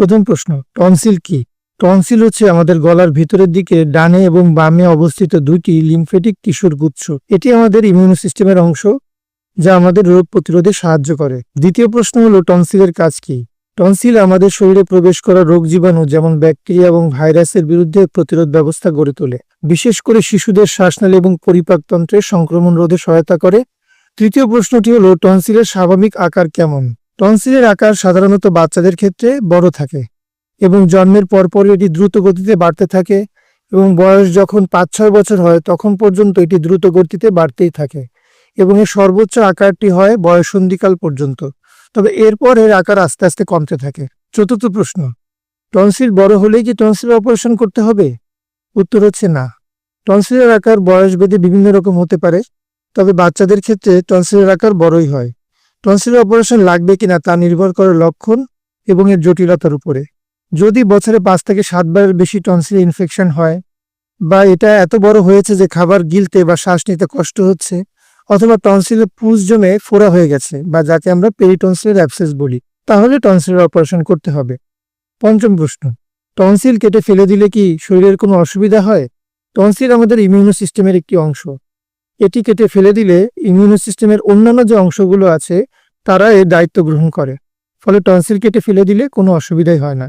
প্রথম প্রশ্ন, টনসিল কি? টনসিল হচ্ছে আমাদের গলার ভিতরের দিকে ডানে এবং বামে অবস্থিত দুইটি লিমফেটিক টিস্যুর গুচ্ছ। এটি আমাদের ইমিউন সিস্টেমের অংশ, যা আমাদের রোগ প্রতিরোধে সাহায্য করে। দ্বিতীয় প্রশ্ন হলো, টনসিলের কাজ কি? টনসিল আমাদের শরীরে প্রবেশ করা রোগ জীবাণু, যেমন ব্যাকটেরিয়া এবং ভাইরাসের বিরুদ্ধে প্রতিরোধ ব্যবস্থা গড়ে তোলে। বিশেষ করে শিশুদের শ্বাসনালী এবং পরিপাকতন্ত্রের সংক্রমণ রোধে সহায়তা করে। তৃতীয় প্রশ্নটি হলো, টনসিলের স্বাভাবিক আকার কেমন? টনসিলের আকার সাধারণত বাচ্চাদের ক্ষেত্রে বড় থাকে এবং জন্মের পরপর এটি দ্রুত গতিতে বাড়তে থাকে এবং বয়স যখন পাঁচ ছয় বছর হয়, তখন পর্যন্ত এটি দ্রুত গতিতে বাড়তেই থাকে এবং এর সর্বোচ্চ আকারটি হয় বয়সন্ধিকাল পর্যন্ত। তবে এরপর এর আকার আস্তে আস্তে কমতে থাকে। চতুর্থ প্রশ্ন, টনসিল বড় হলেই কি টনসিল অপারেশন করতে হবে? উত্তর হচ্ছে না। টনসিলের আকার বয়স ভেদে বিভিন্ন রকম হতে পারে, তবে বাচ্চাদের ক্ষেত্রে টনসিলের আকার বড়ই হয়। টনসিলের অপারেশন লাগবে কিনা তা নির্ভর করে লক্ষণ এবং এর জটিলতার উপরে। যদি বছরে পাঁচ থেকে সাতবারের বেশি টনসিল ইনফেকশন হয় বা এটা এত বড় হয়েছে যে খাবার গিলতে বা শ্বাস নিতে কষ্ট হচ্ছে অথবা টনসিলে পুজ জমে ফোড়া হয়ে গেছে বা যাকে আমরা পেরিটনসিলের অ্যাবসেস বলি, তাহলে টনসিলের অপারেশন করতে হবে। পঞ্চম প্রশ্ন, টনসিল কেটে ফেলে দিলে কি শরীরের কোনো অসুবিধা হয়? টনসিল আমাদের ইমিউনো সিস্টেমের একটি অংশ। এটি কেটে ফেলে দিলে ইমিউনো সিস্টেমের অন্যান্য যে অংশগুলো আছে, তারা এর দায়িত্ব গ্রহণ করে। ফলে টনসিল কেটে ফেলে দিলে কোনো অসুবিধাই হয় না।